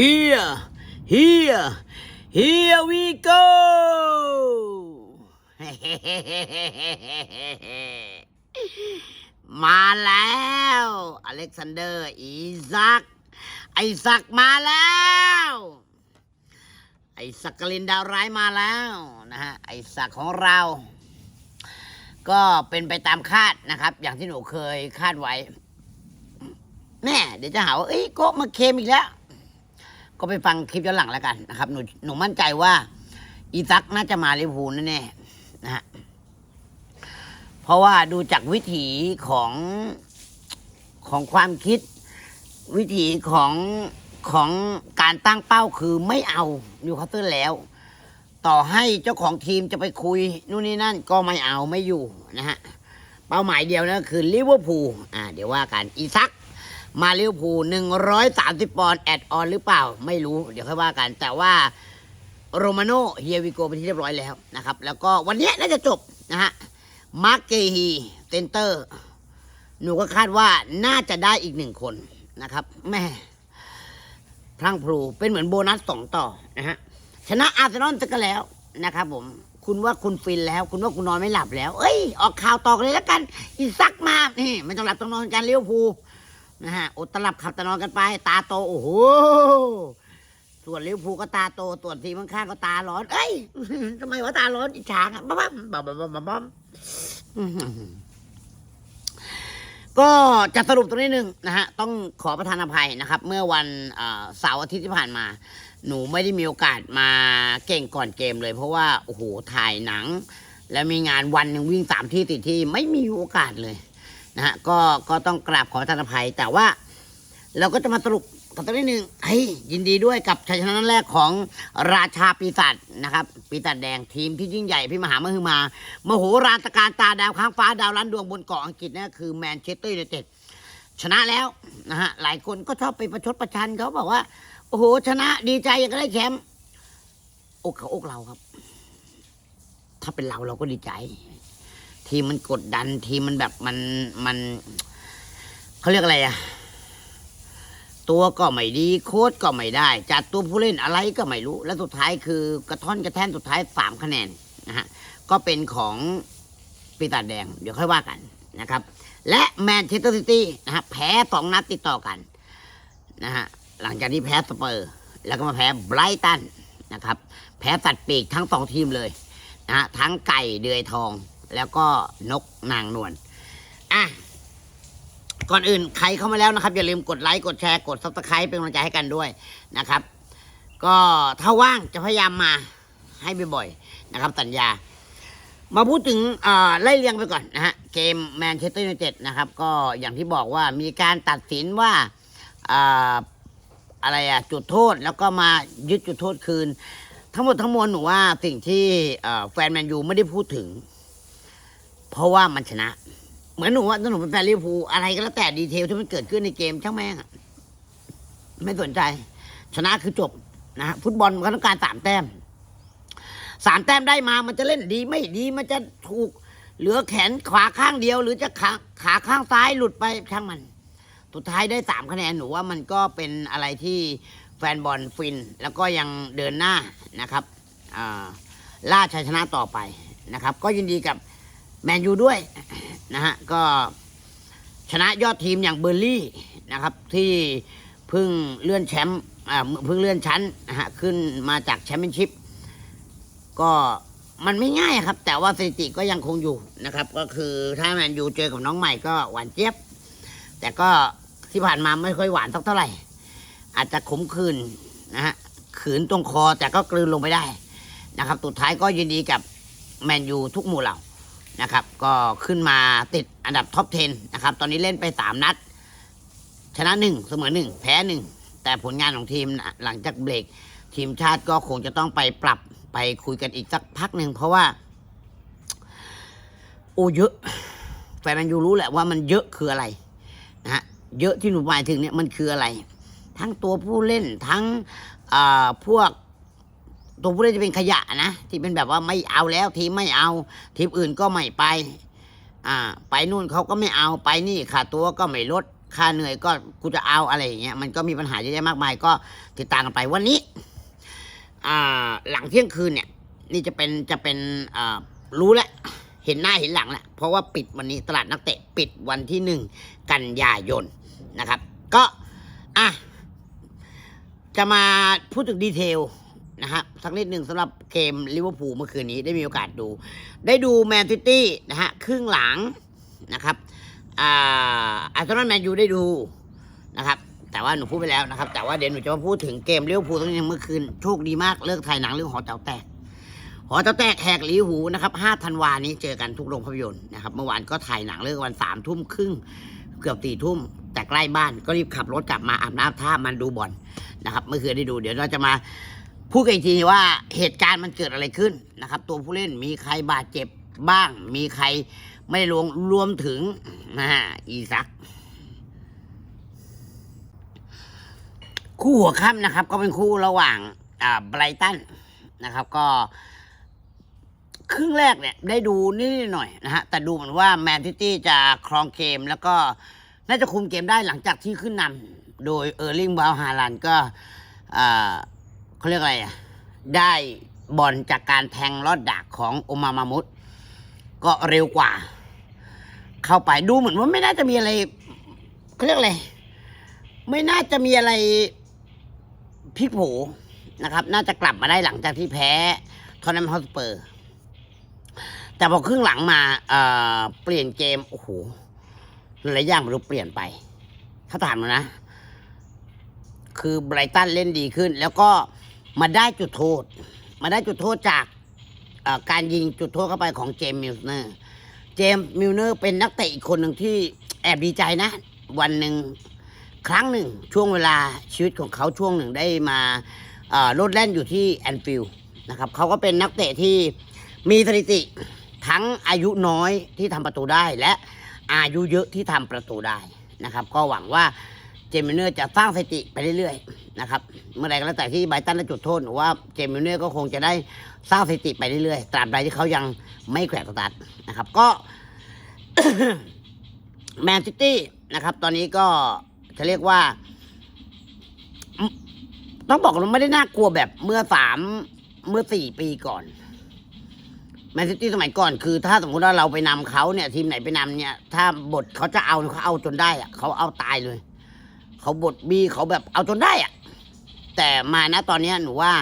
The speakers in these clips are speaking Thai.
here here here we go มาแล้วอเล็กซานเดอร์ อีซัก ไอซักมาแล้ว ไอซักกลินดาวร้ายมาแล้วนะฮะ ไอซักของเรา ก็เป็นไปตามคาดนะครับ อย่างที่หนูเคยคาดไว้แม่เดี๋ยวจะหาว่าเอ้ยโกะมาเคมอีกแล้ว ก็ไปฟังคลิปย้อนหลังแล้วกันนะครับ หนูหนูมั่นใจว่า อีซักน่าจะมาลิเวอร์พูลแน่ๆนะฮะเพราะว่าดูจากวิถีของของความคิด วิถีของของการตั้งเป้าคือไม่เอานิวคาสเซิลแล้ว ต่อให้เจ้าของทีมจะไปคุยนู่นนี่นั่นก็ไม่เอาไม่อยู่นะฮะ เป้าหมายเดียวนะคือลิเวอร์พูลอ่าเดี๋ยวว่ากันอีซัก มาลิเวพูหนึ่งร้อยสามสิบปอนด์แอดออนหรือเปล่า ไม่รู้ เดี๋ยวค่อยว่ากัน แต่ว่าโรมาโนเฮียวิโกเป็นที่เรียบร้อยแล้วนะครับ แล้วก็วันนี้น่าจะจบนะฮะ มาร์กเกฮีเซนเตอร์ หนูก็คาดว่าน่าจะได้อีกหนึ่งคนนะครับแม่พลังพลูเป็นเหมือนโบนัสสองต่อนะฮะ ชนะอาร์เซนอลก็แล้วนะครับผมคุณว่าคุณฟินแล้ว คุณว่าคุณนอนไม่หลับแล้ว เอ้ย ออกข่าวต่อเลยแล้วกัน อีซักมานี่ไม่ต้องหลับต้องนอนกันเลี้ยวภู นะฮะอดตลับขับตะนอนกันไป ตาโต โอ้โหส่วนลิเวอร์พูก็ตาโตส่วนทีมข้างก็ตาร้อน เอ้ยทำไมวะตาร้อนอิจฉาอะบ้าบ้าบ้าบ้าบ้าบ้าอื้อหือก็จะสรุปตรงนี้หนึ่งนะฮะ ต้องขอประทานอภัยนะครับ เมื่อวันเอ่อเสาร์อาทิตย์ที่ผ่านมา หนูไม่ได้มีโอกาสมาเก่งก่อนเกมเลย เพราะว่า โอ้โห ถ่ายหนัง แล้วมีงานวันหนึ่งวิ่งสามที่ติดที่ ไม่มีโอกาสเลย นะฮะก็ก็ต้องกราบขอทานอภัย แต่ว่าเราก็จะมาสรุปกันตรงนี้หนึ่งเฮ้ยยินดีด้วยกับชัยชนะนัดแรกของราชาปีศาจนะครับปีศาจแดงทีมที่ยิ่งใหญ่พี่มหามหึมามโหฬาตะการตาดาวค้างฟ้าดาวล้านดวงบนเกาะอังกฤษนั่นคือแมนเชสเตอร์ยูไนเต็ดชนะแล้วนะฮะหลายคนก็ชอบไปประชดประชันเขาบอกว่า โอ้โห ชนะดีใจอยางก็ได้แชมป์อกเขาอกเราครับ ถ้าเป็นเราเราก็ดีใจ ทีมมันกดดันทีมมันแบบมันมันเขาเรียกอะไรอะตัวก็ไม่ดีโค้ดก็ไม่ได้ จัดตัวผู้เล่นอะไรก็ไม่รู้ และสุดท้ายคือกระท่อนกระแท่นสุดท้ายสามคะแนนนะฮะก็เป็นของปีศาจแดง เดี๋ยวค่อยว่ากันนะครับ และแมนเชสเตอร์ซิตี้นะฮะแพ้สองนัดติดต่อกันนะฮะหลังจากที่แพ้สเปอร์ แล้วก็มาแพ้ไบรตันนะครับ แพ้สัตว์ปีกทั้งสองทีมเลยนะฮะทั้งไก่เดือยทอง แล้วก็นกนางนวลอะก่อนอื่นใครเข้ามาแล้วนะครับ อย่าลืมกดไลค์กดแชร์กดซับสไครป์เป็นกำลังใจให้กันด้วยนะครับ ก็ถ้าว่างจะพยายามมาให้บ่อยๆนะครับ สัญญา มาพูดถึงเอ่อไล่เรียงไปก่อนนะฮะเกมแมนเชสเตอร์ยูไนเต็ดนะครับ ก็อย่างที่บอกว่ามีการตัดสินว่าอะไรอะจุดโทษแล้วก็มายึดจุดโทษคืน ทั้งหมดทั้งมวลหนูว่าสิ่งที่แฟนแมนยูไม่ได้พูดถึง เพราะว่ามันชนะ เหมือนหนูว่าถ้าหนูเป็นแฟนลิเวอร์พูลอะไรก็แล้วแต่ดีเทลที่มันเกิดขึ้นในเกมช่างแม่งอะไม่สนใจ ชนะคือจบนะฮะฟุตบอลมันก็ต้องการสามแต้มสามแต้มได้มามันจะเล่นดีไม่ดีมันจะถูกเหลือแขนขวาข้างเดียว หรือจะขาขาข้างซ้ายหลุดไปช่างมัน สุดท้ายได้สามคะแนนหนูว่ามันก็เป็นอะไรที่แฟนบอลฟิน แล้วก็ยังเดินหน้านะครับล่าชัยชนะต่อไปนะครับ ก็ยินดีกับ แมนยูด้วยนะฮะก็ชนะยอดทีมอย่างเบอร์ลี่นะครับ ที่เพิ่งเลื่อนแชมป์เพิ่งเลื่อนชั้นนะฮะขึ้นมาจากแชมเปี้ยนชิพก็มันไม่ง่ายครับ แต่ว่าสถิติก็ยังคงอยู่นะครับ ก็คือถ้าแมนยูเจอกับน้องใหม่ก็หวานเจี๊ยบ แต่ก็ที่ผ่านมาไม่ค่อยหวานสักเท่าไหร่ อาจจะขมขื่นนะฮะขืนตรงคอแต่ก็กลืนลงไปได้นะครับสุดท้ายก็ยินดีกับแมนยูทุกหมู่เหล่า นะครับ ก็ขึ้นมาติดอันดับท็อป 10 นะครับ ตอนนี้เล่นไป 3 นัด ชนะ 1 เสมอ 1 แพ้ 1 แต่ผลงานของทีมหลังจากเบรกทีมชาติก็คงจะต้องไปปรับไปคุยกันอีกสักพักหนึ่งเพราะว่า โอ้เยอะแฟนแมนยูรู้แหละว่ามันเยอะคืออะไรนะฮะเยอะที่หนูหมายถึงเนี่ยมันคืออะไร ทั้งตัวผู้เล่นทั้งพวก ตัวผู้เล่นจะเป็นขยะนะ ที่เป็นแบบว่าไม่เอาแล้วทีมไม่เอา ทีมอื่นก็ไม่ไป อ่า ไปนู่นเขาก็ไม่เอาไปนี่ค่าตัวก็ไม่ลดค่าเหนื่อยก็กูจะเอาอะไรอย่างเงี้ยมันก็มีปัญหาเยอะแยะมากมายก็ติดตามกันไปวันนี้ อ่า หลังเที่ยงคืนเนี่ย นี่จะเป็นจะเป็นอ่ารู้แล้วเห็นหน้าเห็นหลังแล้วเพราะว่าปิดวันนี้ตลาดนักเตะปิดวันที่หนึ่งกันยายนนะครับ ก็อะจะมาพูดถึงดีเทล นะครับสักนิดหนึ่งสำหรับเกมลิเวอร์พูลเมื่อคืนนี้ได้มีโอกาสดู ได้ดูแมนซิตี้นะฮะครึ่งหลังนะครับอ่าอาร์เซนอลแมนยูได้ดูนะครับแต่ว่าหนูพูดไปแล้วนะครับ แต่ว่าเดี๋ยวหนูจะมาพูดถึงเกมลิเวอร์พูลตรงนี้เมื่อคืนโชคดีมากเลิกถ่ายหนังเรื่องหอแต๋วแตก หอแต๋วแตกแหกหลีหูนะครับ5ธันวานี้เจอกันทุกโรงภาพยนตร์นะครับ เมื่อวานก็ถ่ายหนังเรื่องวันสามทุ่มครึ่งเกือบสี่ทุ่ม แต่ใกล้บ้านก็รีบขับรถกลับมาอาบน้ำท่ามันดูบอลนะครับ เมื่อคืนได้ดู เดี๋ยวเราจะมา พูดกันอีกทีว่าเหตุการณ์มันเกิดอะไรขึ้นนะครับ ตัวผู้เล่นมีใครบาดเจ็บบ้าง มีใครไม่ได้รวมรวมถึงนะอีซัก คู่หัวค่ำนะครับ ก็เป็นคู่ระหว่างอ่าไบรตันนะครับ ก็ครึ่งแรกเนี่ยได้ดูนิดหน่อยนะฮะ แต่ดูเหมือนว่าแมนซิตี้จะครองเกม แล้วก็น่าจะคุมเกมได้หลังจากที่ขึ้นนำโดยเออร์ลิงบราวน์ฮาลันก็อ่า เขาเรียกอะไรอะได้บอลจากการแทงลอดดักของโอมามามุตก็เร็วกว่า เข้าไปดูเหมือนว่าไม่น่าจะมีอะไรเขาเรียกอะไรไม่น่าจะมีอะไรพลิกโผนะครับ น่าจะกลับมาได้หลังจากที่แพ้ทอนนัมฮอสเปอร์ แต่พอครึ่งหลังมาเอ่อเปลี่ยนเกม โอ้โหหลายอย่างมันเปลี่ยนไป ถ้าถามนะ คือไบรตันเล่นดีขึ้น แล้วก็ มาได้จุดโทษ มาได้จุดโทษจากการยิงจุดโทษเข้าไปของเจมส์มิลเนอร์ เจมส์มิลเนอร์เป็นนักเตะอีกคนหนึ่งที่แอบดีใจนะ วันหนึ่งครั้งหนึ่งช่วงเวลาชีวิตของเขาช่วงหนึ่งได้มาโลดแล่นอยู่ที่แอนฟิลด์นะครับเขาก็เป็นนักเตะที่มีสถิติทั้งอายุน้อยที่ทำประตูได้และอายุเยอะที่ทำประตูได้นะครับ ก็หวังว่า จมิเนอร์จะสร้างสถิติไปเรื่อยๆนะครับเมื่อใดก็แล้วแต่ที่ไบตันได้จุดโทษหรือว่าเจมิเนอร์ก็คงจะได้สร้างสถิติไปเรื่อยๆตราบใดที่เขายังไม่แขวนสตาร์ทนะครับ ก็แมนซิตี้นะครับ ตอนนี้ก็จะเรียกว่า ต้องบอกว่าไม่ได้น่ากลัวแบบเมื่อสามเมื่อสี่ปีก่อนแมนซิตี้สมัยก่อนคือ ถ้าสมมติว่าเราไปนำเขาเนี่ย ทีมไหนไปนำเนี่ย ถ้าบทเขาจะเอาเขาเอาจนได้อะเขาเอาตายเลย เขาบทบีเขาแบบเอาจนได้อะแต่มานะตอนนี้หนูว่า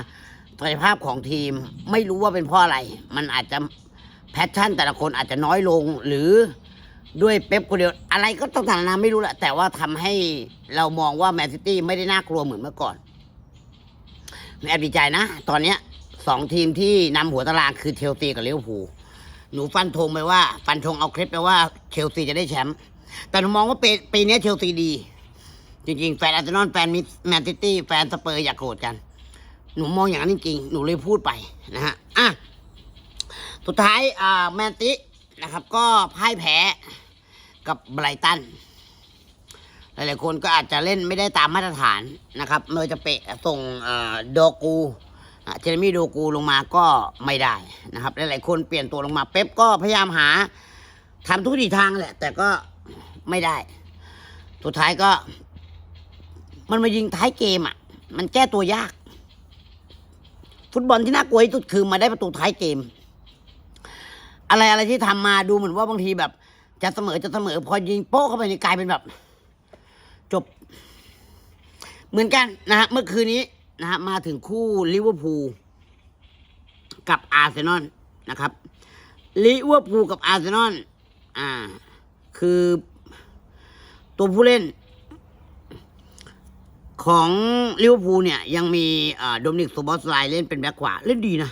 ศักยภาพของทีมไม่รู้ว่าเป็นเพราะอะไร มันอาจจะแพชชั่นแต่ละคนอาจจะน้อยลงหรือด้วยเป๊ปคนเดียวอะไรก็ต้องต่างนานาไม่รู้แหละแต่ว่าทำให้เรามองว่าแมนซิตี้ไม่ได้น่ากลัวเหมือนเมื่อก่อนแอบดีใจนะ ตอนเนี้ยสองทีมที่นำหัวตารางคือเชลซีกับเลิเวอร์พูลหนูฟันธงไปว่า ฟันธงเอาคล็ดไปว่าเชลซีจะได้แชมป์แต่หนูมองว่าปีปีนี้เชลซีดี จริงๆ แฟนอาร์เซนอลแฟนมิสแมนซิตี้แฟนสเปอร์อย่าโกรธกัน หนูมองอย่างนั้นจริงๆ หนูเลยพูดไปนะฮะอะสุดท้ายอ่าแมนตินะครับก็พ่ายแพ้กับไบรตันหลายๆคนก็อาจจะเล่นไม่ได้ตามมาตรฐานนะครับเมื่อจะเปะส่งอ่อโดกูอะเจเรมี่โดกูลงมาก็ไม่ได้นะครับ หลายๆคนเปลี่ยนตัวลงมาเป๊ปก็พยายามหาทำทุกทิศทางแหละ แต่ก็ไม่ได้ สุดท้ายก็ มันมายิงท้ายเกมอะ มันแก้ตัวยาก ฟุตบอลที่น่ากลัวที่สุดคือมาได้ประตูท้ายเกม อะไรอะไรที่ทำมาดูเหมือนว่าบางทีแบบ จะเสมอจะเสมอพอยิงโป๊ะเข้าไปในกลายเป็นแบบ จบ เหมือนกันนะฮะเมื่อคืนนี้นะฮะมาถึงคู่ลิเวอร์พูลกับอาร์เซนอลนะครับลิเวอร์พูลกับอาร์เซนอลอ่า คือตัวผู้เล่น ของลิเวอร์พูลเนี่ย ยังมีโดมินิกโซบอสไลเล่นเป็นแบ็คขวาเล่นดีนะ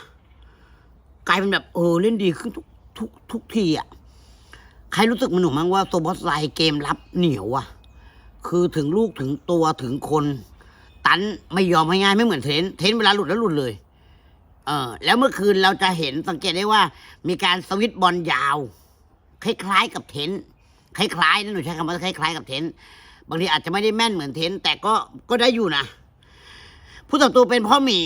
กลายเป็นแบบเออเล่นดีขึ้นทุกทุกทุกทีอะ ใครรู้สึกมันหนูมั้งว่าโซบอสไลเกมรับเหนียวอะคือถึงลูกถึงตัวถึงคน ตันไม่ยอมง่ายๆไม่เหมือนเทนเทนเวลาหลุดแล้วหลุดเลยเออแล้วเมื่อคืนเราจะเห็นสังเกตได้ว่ามีการสวิตบอลยาว คล้ายๆกับเทนคล้ายๆนะหนูใช้คำว่าคล้ายๆกับเทน บางทีอาจจะไม่ได้แม่นเหมือนเทนแต่ก็ก็ได้อยู่นะผู้ศัตรูเป็นพ่อหมี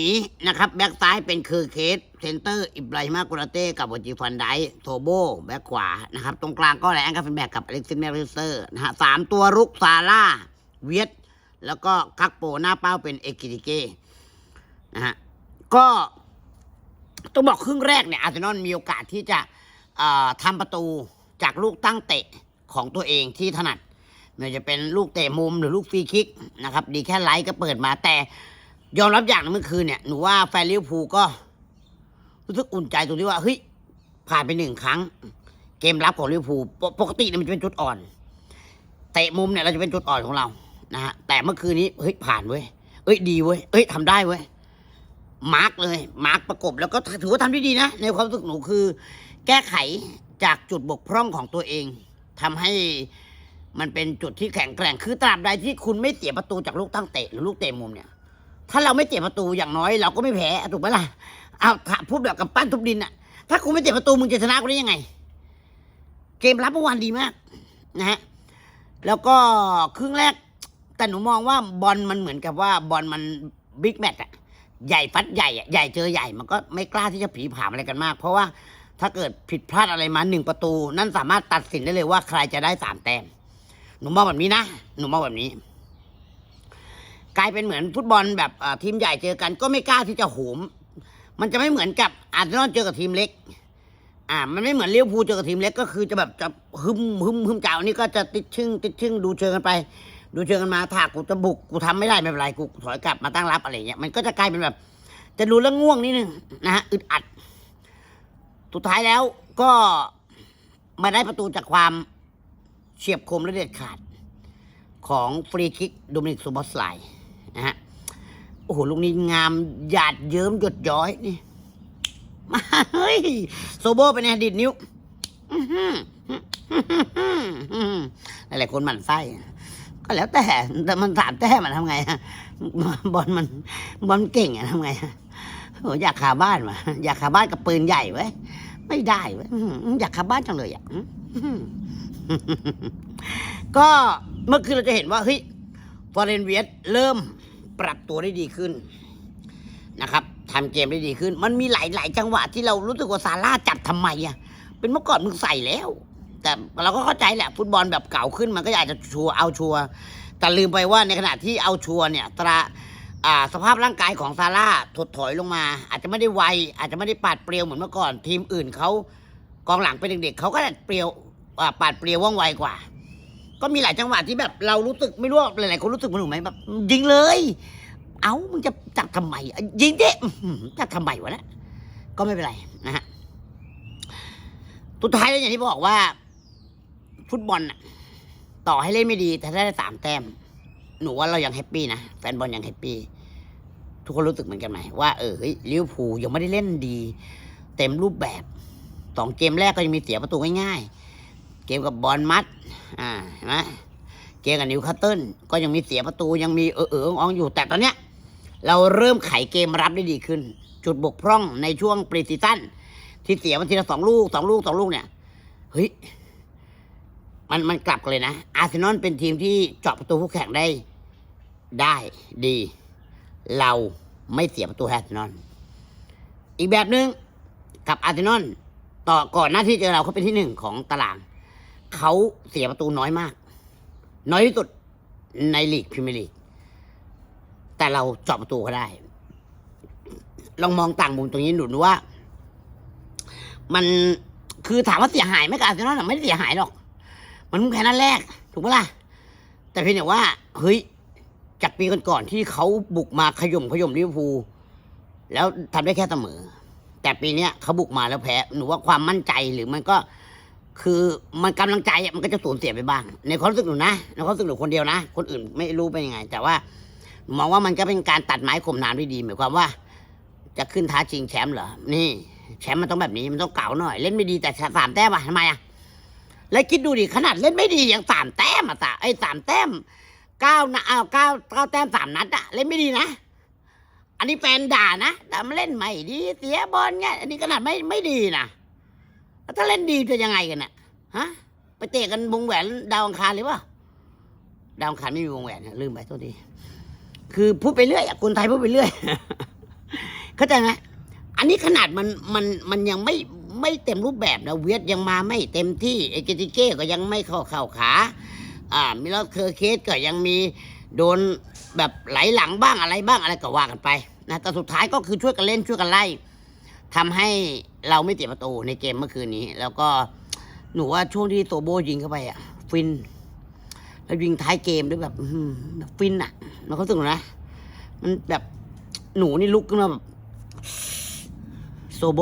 นะครับ แบ็กซ้ายเป็นคือเคสเซนเตอร์อิบราฮิมากุราเต้กับวจิฟันไดโทโบแบ็กขวานะครับตรงกลางก็แลนกาเฟนแบกกับอเล็กซิสแมริเซอร์นะฮะสามตัวรุกซาร่าเวียดแล้วก็คักโปหน้าเป้าเป็นเอกิติเก้นะฮะก็ต้องบอกครึ่งแรกเนี่ยอาร์เซนอลมีโอกาสที่จะทำประตูจากลูกตั้งเตะของตัวเองที่ถนัด ไม่ว่าจะเป็นลูกเตะมุมหรือลูกฟรีคิกนะครับ ดีแค่ไลท์ก็เปิดมาแต่ ยอมรับอย่างหนึงเมื่อคืนเนี่ยหนูว่าแฟนลิเวอร์พูลก็ รู้สึกอุ่นใจตรงที่ว่าเฮ้ยผ่านไปหนึ่งครั้ง เกมรับของลิเวอร์พูลปกติเนี่ยมันจะเป็นจุดอ่อน เตะมุมเนี่ยเราจะเป็นจุดอ่อนของเรานะฮะแต่เมื่อคืนนี้เฮ้ยผ่านเว้ยเอ้ยดีเว้ยเอ้ยทำได้เว้ยมาร์กเลยมาร์กประกบแล้วก็ถือว่าทำได้ดีนะ ในความรู้สึกหนูคือ แก้ไขจากจุดบกพร่องของตัวเองทำให้ มันเป็นจุดที่แข็งแกร่งคือตราบใดที่คุณไม่เสียประตูจากลูกตั้งเตะหรือลูกเตะมุมเนี่ย ถ้าเราไม่เสียประตูอย่างน้อยเราก็ไม่แพ้ถูกไหมล่ะเอาถ้าพูดแบบกับปั้นทุบดินอะถ้าคุณไม่เสียประตูมึงจะชนะกูได้ยังไง เกมรับเมื่อวานดีมาก นะฮะแล้วก็ครึ่งแรก แต่หนูมองว่าบอลมันเหมือนกับว่าบอลมันบิ๊กแมตช์อะใหญ่ฟัดใหญ่อะใหญ่เจอใหญ่มันก็ไม่กล้าที่จะผีผามอะไรกันมาก เพราะว่าถ้าเกิดผิดพลาดอะไรมาหนึ่งประตู นั่นสามารถตัดสินได้เลยว่าใครจะได้สามแต้ม หนูมองแบบนี้นะหนูมองแบบนี้ กลายเป็นเหมือนฟุตบอลแบบทีมใหญ่เจอกัน ก็ไม่กล้าที่จะโหม มันจะไม่เหมือนกับอาร์เซนอลเจอกับทีมเล็ก อ่า มันไม่เหมือนเลิเวพูเจอกับทีมเล็กก็คือจะแบบจะฮึมฮึมฮึมเจ้านี่ก็จะติดชึ่งติดชึ่งดูเชิงกันไป ดูเชิงกันมาถ้ากูจะบุกกูทำไม่ได้ไม่เป็นไรกูถอยกลับมาตั้งรับอะไรเงี้ยมันก็จะกลายเป็นแบบ จะดูแล้วง่วงนิดนึงนะฮะอึดอัดสุดท้ายแล้วก็มาได้ประตูจากความ เฉียบคมและเด็ดขาดของฟรีคิกโดมินิกซูบอสไลนะฮะ โอ้โห ลูกนี้งามหยาดเยิ้มหยดย้อยนี่ มาเฮ้ย โซโบเป็นไงดิดนิ้วอื้อหืออื้อหือหลายๆคนหมั่นไส้ก็แล้วแต่แต่มันสามแต้มมันทำไงอะบอลมันบอลเก่งอะทำไงโอ้อยากขาบ้านมาอยากขาบ้านกับปืนใหญ่ไว้ไม่ได้เว้อยากขาบ้านจังเลยอะ ก็เมื่อคืนเราจะเห็นว่าเฮ้ยฟอร์เรนเวียสเริ่มปรับตัวได้ดีขึ้นนะครับทำเกมได้ดีขึ้น มันมีหลาย ๆ จังหวะที่เรารู้สึกว่าซาร่าจับทำไมอะ เป็นเมื่อก่อนมึงใส่แล้ว แต่เราก็เข้าใจแหละ ฟุตบอลแบบเก่าขึ้นมันก็อากจะชัวเอาชัวแต่ลืมไปว่าในขณะที่เอาชัวเนี่ยตราสภาพร่างกายของซาร่าถดถอยลงมา อาจจะไม่ได้ไวอาจจะไม่ได้ปาดเปรียวเหมือนเมื่อก่อน ทีมอื่นเขากองหลังเป็นเด็กๆเขาก็เปรียว ปาดเปรียวว่องไวกว่า ก็มีหลายจังหวะที่แบบเรารู้สึกไม่รู้ว่าหลายๆคนรู้สึกเหมันหนูไหมแบบยิงเลย เอ้ามึงจะจับทำไมยิงเด้จับทำไมวะเนะก็ไม่เป็นไรนะฮะสุดท้ายแล้วอย่างที่บอกว่า ฟุตบอลต่อให้เล่นไม่ดี แต่ถ้าได้สามแต้มหนูว่าเรายังแฮปปี้นะแฟนบอลยังแฮปปี้ทุกคนรู้สึกเหมือนกันไหมว่าเออลิเวอร์พูลยังไม่ได้เล่นดี เต็มรูปแบบสองเกมแรกก็ยังมีเสียประตูง่ายๆ เกมกับบอลมัดอ่าเห็นไหมเกมกับนิวคาสเซิลก็ยังมีเสียประตูยังมีเออเอออองอยู่แต่ตอนเนี้ยเราเริ่มไขเกมรับได้ดีขึ้น จุดบกพร่องในช่วงปรีซีซั่นที่เสียมาทีละสองลูกสองลูกสองลูกเนี่ยเฮ้ยมันมันกลับกันเลยนะ อาร์เซนอลเป็นทีมที่เจาะประตูคู่แข่งได้ได้ดี เราไม่เสียประตูอาร์เซนอลอีกแบบหนึ่งกับอาร์เซนอลต่อก่อนหน้าที่เจอเราเขาเป็นที่หนึ่งของตาราง เขาเสียประตูน้อยมาก น้อยที่สุดในลีกพรีเมียร์ลีก แต่เราเจาะประตูเขาได้ ลองมองต่างมุมตรงนี้หนูว่า มันคือถามว่าเสียหายไหมกับอาร์เซนอลอะไม่ได้เสียหายหรอก มันเพิ่งแพ้นแรก ถูกปะล่ะ แต่เพียงแต่ว่า เฮ้ย จากปีก่อนๆที่เขาบุกมาขย่มขย่มลิเวอร์พูลแล้วทำได้แค่เสมอ แต่ปีเนี้ยเขาบุกมาแล้วแพ้ หนูว่าความมั่นใจหรือมันก็ คือมันกำลังใจมันก็จะสูญเสียไปบ้าง ในความรู้สึกหนูนะในความรู้สึกหนูคนเดียวนะ คนอื่นไม่รู้เป็นยังไง แต่ว่ามองว่ามันก็เป็นการตัดไม้ข่มน้ำที่ดีหมายความว่า จะขึ้นท้าชิงแชมป์เหรอนี่แชมป์มันต้องแบบนี้มันต้องเก่าหน่อย เล่นไม่ดีแต่สามแต้มอะทำไมอะแล้วคิดดูดิขนาดเล่นไม่ดีย่างสามแต้มอะสาไอ้สามแต้มเก้านะเอาเก้าเก้าแต้มสามนัดอะเล่นไม่ดีนะอันนี้แฟนด่านะแต่มันเล่นไม่ดีเสียบอลเงี้ยอันนี้ขนาดไม่ไม่ดีนะ ถ้าเล่นดีจะยังไงกันน่ะฮะไปเตะกันวงแหวนดาวอังคารหรือเปล่าดาวอังคารไม่มีวงแหวนนะลืมไปโทษทีคือพูดไปเรื่อยอะคนไทยพูดไปเรื่อยเข้าใจไหมอันนี้ขนาดมันมันมันยังไม่ไม่เต็มรูปแบบนะเวียดยังมาไม่เต็มที่เอเกติเก้ก็ยังไม่เข้าเข้าขา อ่ามิลอเคอร์เคสก็ยังมีโดนแบบไหลหลังบ้างอะไรบ้างอะไรก็ว่ากันไปนะแต่สุดท้ายก็คือช่วยกันเล่นช่วยกันไล่ ทำให้เราไม่เสียประตูในเกมเมื่อคืนนี้ แล้วก็หนูว่าช่วงที่โตโบยิงเข้าไปอะ ฟิน แล้วยิงท้ายเกมด้วยแบบฟินอะมันเขาสึกนะ มันแบบหนูนี่ลุกขึ้นมาแบบโซโบ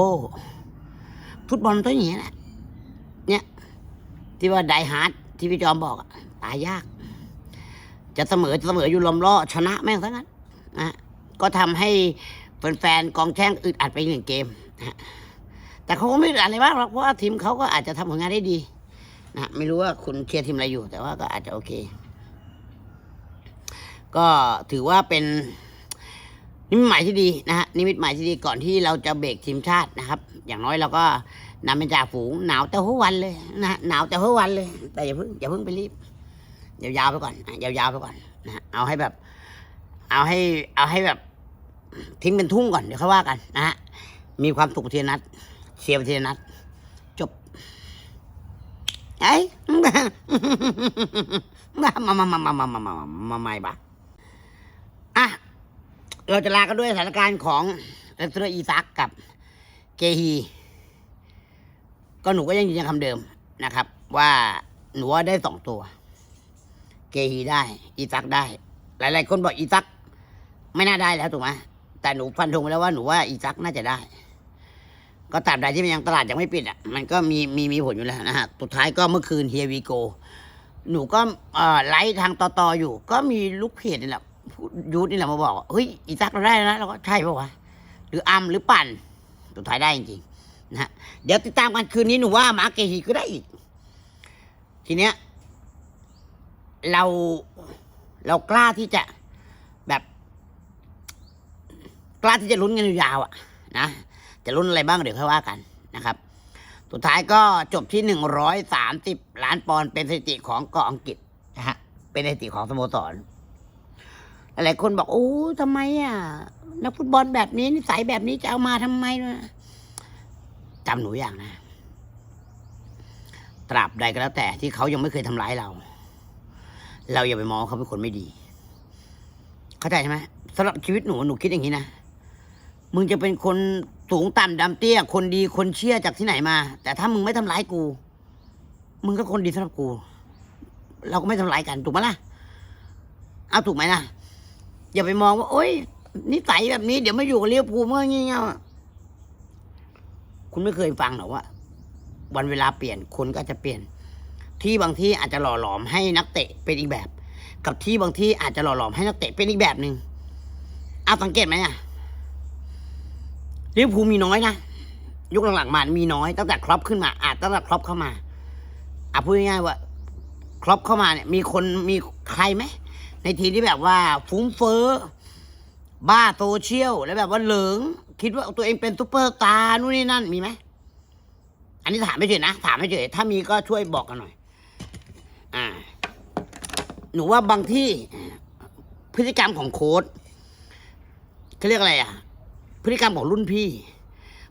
ฟุตบอลมันต้องอย่างนี้แหละเนี่ยที่ว่าไดฮาร์ดที่พี่จอมบอกตายยาก จะเสมอจะเสมออยู่ลมล่อชนะแม่งทั้งนั้นนะก็ทำให้แฟนๆกองแช่งอึดอัดไปหนึ่งเกม แต่เขาก็ไม่อึดอะไรมากหรอกเพราะว่าทีมเขาก็อาจจะทำผลงานได้ดีนะไม่รู้ว่าคุณเชียร์ทีมอะไรอยู่ แต่ว่าก็อาจจะโอเค ก็ถือว่าเป็นนิมิตหมายที่ดีนะฮะนิมิตหมายที่ดีก่อนที่เราจะเบรกทีมชาตินะครับ อย่างน้อยเราก็นำเป็นจ่าฝูงหนาวแต่หัววันเลยนะหนาวแต่หัววันเลย แต่อย่าเพิ่งอย่าเพิ่งไปรีบยาวๆไปก่อนยาวๆไปก่อนนะเอาให้แบบ เอาให้ เอาให้แบบทิ้งเป็นทุ่งก่อนเดี๋ยวค่อยว่ากันนะฮะ มีความสุขทีนัดเชียทีนัดจบไอ้ยมามามามามามามามามาไม่บ้าอะเราจะลากันด้วยสถานการณ์ของเอสเตอร์อีซักกับเกฮีก็หนูก็ยังยืนยันคำเดิมนะครับ ว่าหนูว่าได้สองตัว เกฮีได้ อีซักได้ หลาย ๆ คนบอกอีซัก ไม่น่าได้แล้วถูกไหมแต่หนูฟันธงไปแล้วว่าหนูว่าอีซักน่าจะได้ ก็ตราบใดที่มันยังตลาดยังไม่ปิดอะมันก็มีมีมีผลอยู่แล้วนะฮะสุดท้ายก็เมื่อคืนเฮียวีโกหนูก็ไลฟ์ทางต่อต่ออยู่ ก็มีลูกเพจนี่แหละยูทนี่แหละมาบอกว่าเฮ้ยอีซักเราได้นะเราก็ใช่ปะวะหรืออัมหรือปั่นสุดท้ายได้จริงๆนะฮะเดี๋ยวติดตามกันคืนนี้หนูว่ามาเกฮีก็ได้อีก ทีเนี้ยเราเรากล้าที่จะแบบ กล้าที่จะลุ้นกันยาวๆอะ นะ จะลุ้นอะไรบ้างเดี๋ยวค่อยว่ากันนะครับ สุดท้ายก็จบที่หนึ่งร้อยสามสิบล้านปอนด์เป็นสถิติของเกาะอังกฤษนะฮะเป็นสถิติของสโมสรหลายคนบอกโอ้ทำไมอะนักฟุตบอลแบบนี้นิสัยแบบนี้จะเอามาทำไมนะจำหนูอย่างนะ ตราบใดก็แล้วแต่ที่เขายังไม่เคยทำร้ายเรา เราอย่าไปมองเขาเป็นคนไม่ดี เข้าใจใช่ไหมสำหรับชีวิตหนูหนูคิดอย่างนี้นะ มึงจะเป็นคน สูงต่ำดำเตี้ย คนดีคนเชี่ยจากที่ไหนมา แต่ถ้ามึงไม่ทำร้ายกู มึงก็คนดีสำหรับกู เราก็ไม่ทำร้ายกันถูกไหมล่ะ เอาถูกไหมล่ะ อย่าไปมองว่า โอ๊ยนิสัยแบบนี้เดี๋ยวไมาอยู่กับเลี้ยวภูลเมืองี้เงี้ยคุณไม่เคยฟังหรอว่า วันเวลาเปลี่ยนคนก็จะเปลี่ยน ที่บางที่อาจจะหล่อหลอมให้นักเตะเป็นอีกแบบ กับที่บางที่อาจจะหล่อหลอมให้นักเตะเป็นอีกแบบหนึ่งเอาสังเกตไหมอะ ลิเวอร์พูลมีน้อยนะยุคหลังๆมามีน้อยตั้งแต่ครอปขึ้นมา อาจตั้งแต่ครอปเข้ามาอะพูดง่ายๆว่าครอปเข้ามาเนี่ย มีคนมีใครไหมในทีมที่แบบว่าฟุ้งเฟ้อบ้าโซเชียลแล้วแบบว่าเหลิง คิดว่าตัวเองเป็นซุปเปอร์ตาร์นู่นนี่นั่นมีไหมอันนี้ถามไม่เฉยนะถามไม่เฉยถ้ามีก็ช่วยบอกกันหน่อย อ่า หนูว่าบางที่พฤติกรรมของโค้ดเขาเรียกอะไรอะ พฤติกรรมของรุ่นพี่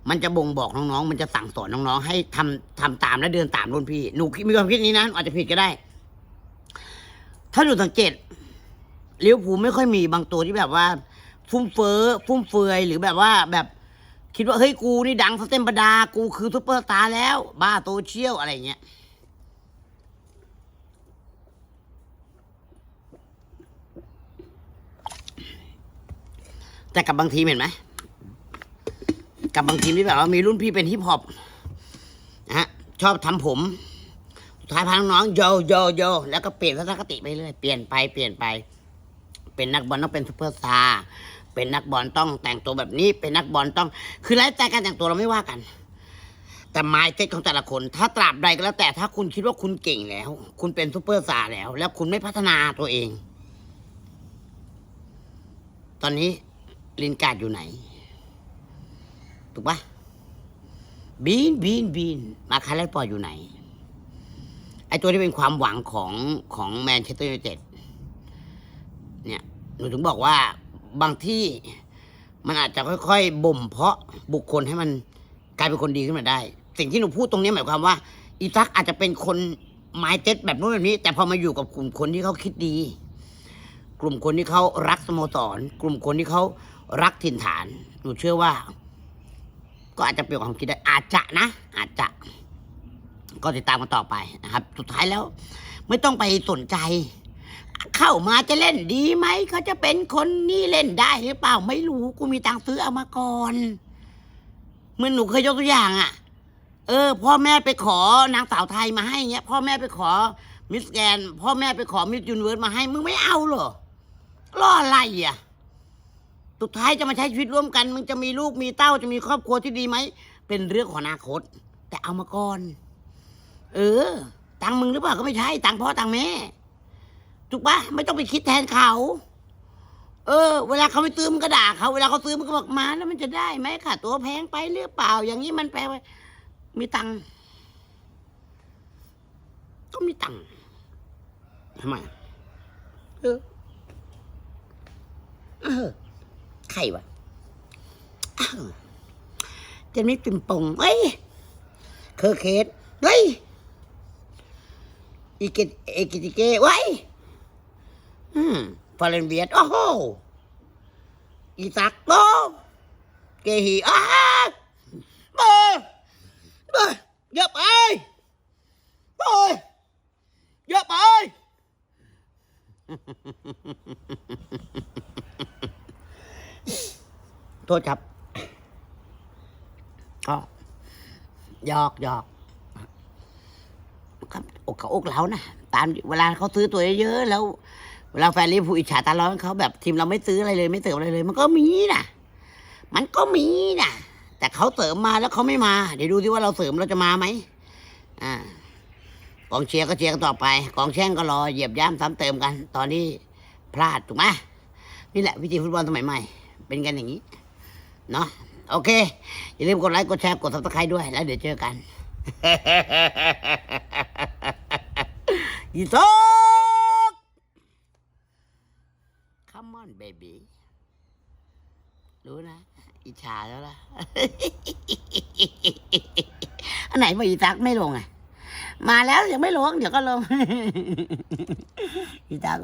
มันจะบ่งบอกน้องๆ มันจะสั่งสอนน้องๆ ให้ทำทำตามและเดินตามรุ่นพี่ หนูมีความคิดนี้นะอาจจะผิดก็ได้ ถ้าหนูสังเกตเลี้ยวภูไม่ค่อยมีบางตัวที่แบบว่า ฟุ่มเฟ้อฟุ่มเฟือยหรือแบบว่าแบบคิดว่าเฮ้ยกูนี่ดังสเต็มบดา กูคือซุปเปอร์สตาร์แล้ว บ้าโซเชียลอะไรเงี้ยแต่กับบางทีเห็นไหม กับบางทีมที่แบบว่ามีรุ่นพี่เป็นฮิปฮอปนะฮะชอบทำผมสุดท้ายพาน้องโยโยโยแล้วก็เปลี่ยนทัศนคติไปเรื่อยเปลี่ยนไปเปลี่ยนไป เป็นนักบอลต้องเป็นซุปเปอร์สตาร์เป็นนักบอลต้องแต่งตัวแบบนี้ เป็นนักบอลต้อง คือไลฟ์สไตล์การแต่งตัวเราไม่ว่ากัน แต่ไมายเซ็ตของแต่ละคน ถ้าตราบใดก็แล้วแต่ถ้าคุณคิดว่าคุณเก่งแล้ว คุณเป็นซุปเปอร์สตาร์แล้ว แล้วคุณไม่พัฒนาตัวเอง ตอนนี้ลินการ์ดอยู่ไหน ถูกปะบีนบีนบีนมาคาร์ลปอร์อยู่ไหน ไอตัวที่เป็นความหวังของของแมนเชสเตอร์ยูไนเต็ดเนี่ยหนูถึงบอกว่าบางที่มันอาจจะค่อยๆบ่มเพาะบุคคลให้มันกลายเป็นคนดีขึ้นมาได้ สิ่งที่หนูพูดตรงนี้หมายความว่า อีตักอาจจะเป็นคนไม้เต็ดแบบนู้นแบบนี้ แต่พอมาอยู่กับกลุ่มคนที่เขาคิดดี กลุ่มคนที่เขารักสโมสร กลุ่มคนที่เขารักถิ่นฐาน หนูเชื่อว่า ก็อาจจะเปลี่ยนความคิดได้อาจจะนะ อาจจะ ก็ติดตามกันต่อไปนะครับ สุดท้ายแล้ว ไม่ต้องไปสนใจ เข้ามาจะเล่นดีไหมเขาจะเป็นคนนี่เล่นได้หรือเปล่าไม่รู้กูมีตังค์ซื้อเอามาก่อนเหมื่อนหนูเคยยกตัวอย่างอะ่ะ เออ พ่อแม่ไปขอนางสาวไทยมาให้เงี้ย พ่อแม่ไปขอมิสแกน พ่อแม่ไปขอมิสยูนเวิร์สมาให้มึงไม่เอาเหรอรออะไรอะ สุดท้ายจะมาใช้ชีวิตร่วมกัน มึงจะมีลูกมีเต้าจะมีครอบครัวที่ดีไหม เป็นเรื่องของอนาคต แต่เอามาก่อน เออ ตังมึงหรือเปล่าก็ไม่ใช่ ตังพ่อตังแม่ ถูกปะไม่ต้องไปคิดแทนเขา เออ เวลาเขาไม่ซื้อมันก็ด่าเขา เวลาเขาซื้อมันก็บอกมาแล้วมันจะได้ไหมค่ะ ตัวแพงไปหรือเปล่า อย่างนี้มันแปลว่ามีตังก็มีตังทำไมเออเออ ใครวะอ้าเจะไม่ปิ่มปงเฮ้ยเคอร์เคสเฮ้ยอีกิเอกิติเกไว้อืมฟาเรนเวียดโอ้โหอีสักโตเกฮีอ้าเบอร์เบอร์เยอะไปเบอร์เยอะไป ทษครับ ก็หยอกหยอกครับอกเขาอกเรานะตามเวลาเขาซื้อตัวเยอะๆแล้วเวลาแฟนลิเวอร์พูลอิจฉาตาร้อนเขาแบบทีมเราไม่ซื้ออะไรเลย ไม่เสริมอะไรเลย มันก็มีนะมันก็มีนะแต่เขาเสริมมาแล้วเขาไม่มา เดี๋ยวดูสิว่าเราเสริมเราจะมาไหมอ่ากองเชียร์ก็เชียร์กันต่อไป กองแช่งก็รอเหยียบย่ำซ้ำเติมกัน ตอนนี้พลาดถูกไหมนี่แหละวิธีฟุตบอลสมัยใหม่ เป็นกันอย่างนี้ เนาะโอเค อย่าลืมกดไลค์กดแชร์กดซับสไครต์ด้วย แล้วเดี๋ยวเจอกันยีสก Come on baby รู้นะ อิจฉาแล้วล่ะ อันไหนมาอีตักไม่ลงอะ มาแล้วยังไม่ลง เดี๋ยวก็ลง อีตัก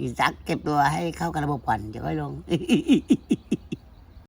อีตักเก็บตัวให้เข้ากับระบบก่อนเดี๋ยวค่อยลง